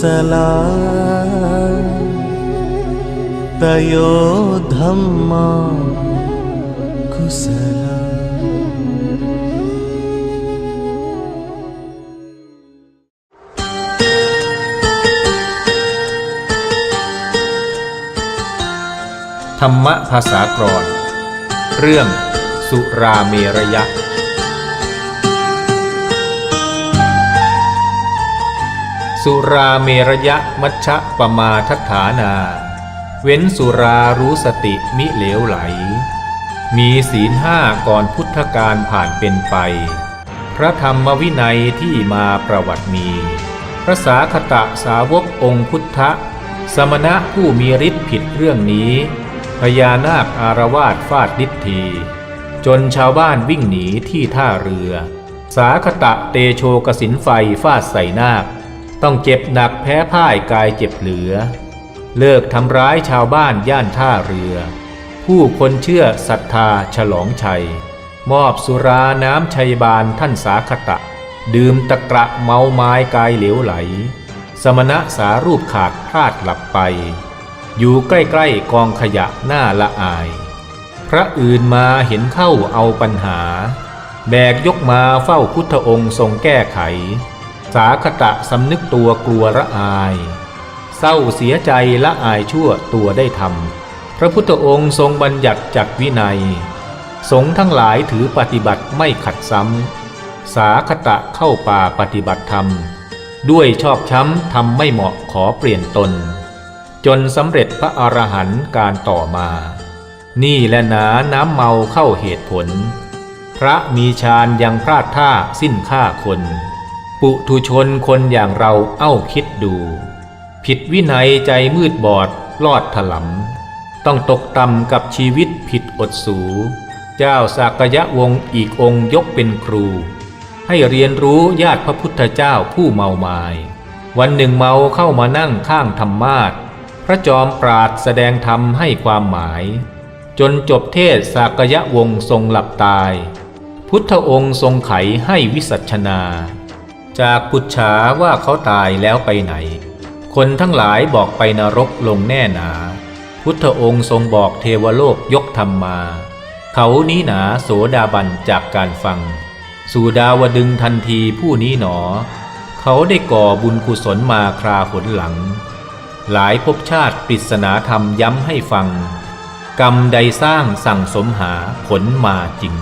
สลตโยธรรมกุศลธรรมภาษากร เรื่องสุราเมรยะ สุราเมรยะมัชฌะปมาทัฏฐานา เว้นสุรารู้สติมิเหลวไหล มีศีลห้าก่อนพุทธการผ่านเป็นไป พระธรรมวินัยที่มาประวัติมี พระสาคตะสาวกองค์พุทธ สมณะผู้มีฤทธิ์ผิดเรื่องนี้ พญานาคอารวาสฟาดนิที จนชาวบ้านวิ่งหนีที่ท่าเรือ สาคตะเตโชกสินไฟฟาดใส่นาค ต้องเจ็บหนักแพ้พ่ายกายเจ็บเหลือ เลิกทำร้ายชาวบ้านย่านท่าเรือ ผู้คนเชื่อศรัทธาฉลองชัย มอบสุราน้ำชัยบานท่านสาคตะ ดื่มตะกระเมาไม้กายเหลวไหล สมณะสารูปขาดพลาดหลับไป อยู่ใกล้ๆกองขยะหน้าละอาย พระอื่นมาเห็นเข้าเอาปัญหา แบกยกมาเฝ้าพุทธองค์ทรงแก้ไข สาคตะสำนึกตัวกลัวระอาย เศร้าเสียใจละอายชั่วตัวได้ทำพระพุทธองค์ทรงบัญญัติจักวินัย สงฆ์ทั้งหลายถือปฏิบัติไม่ขัดซ้ำ สาคตะเข้าป่าปฏิบัติธรรม ด้วยชอบช้ำทำไม่เหมาะขอเปลี่ยนตน จนสำเร็จพระอรหันต์การต่อมา นี่และหนาน้ำเมาเข้าเหตุผล พระมีฌานยังพลาดท่าสิ้นค่าคน ปุถุชนคนอย่างเราเอ้าคิดดู ผิดวินัยใจมืดบอดลอดถลำต้องตกต่ำกับชีวิตผิดอดสู เจ้าสากยะวงอีกองค์ยกเป็นครู ให้เรียนรู้ญาติพระพุทธเจ้าผู้เมามาย วันหนึ่งเมาเข้ามานั่งข้างธรรมาสพระจอมปราดแสดงธรรมให้ความหมาย จนจบเทศสากยะวงทรงหลับตาย พุทธองค์ทรงไขให้วิสัชนา จากปุจฉาว่าเขาตายแล้วไปไหน คนทั้งหลายบอกไปนรกลงแน่หนา พุทธองค์ทรงบอกเทวโลกยกธรรมมา เขานี้หนาโสดาบันจากการฟัง สู่ดาวดึงทันทีผู้นี้หนอ เขาได้ก่อบุญกุศลมาคราหนหลัง หลายภพชาติปริศนาธรรมย้ำให้ฟัง กรรมใดสร้างสั่งสมหาผลมาจริง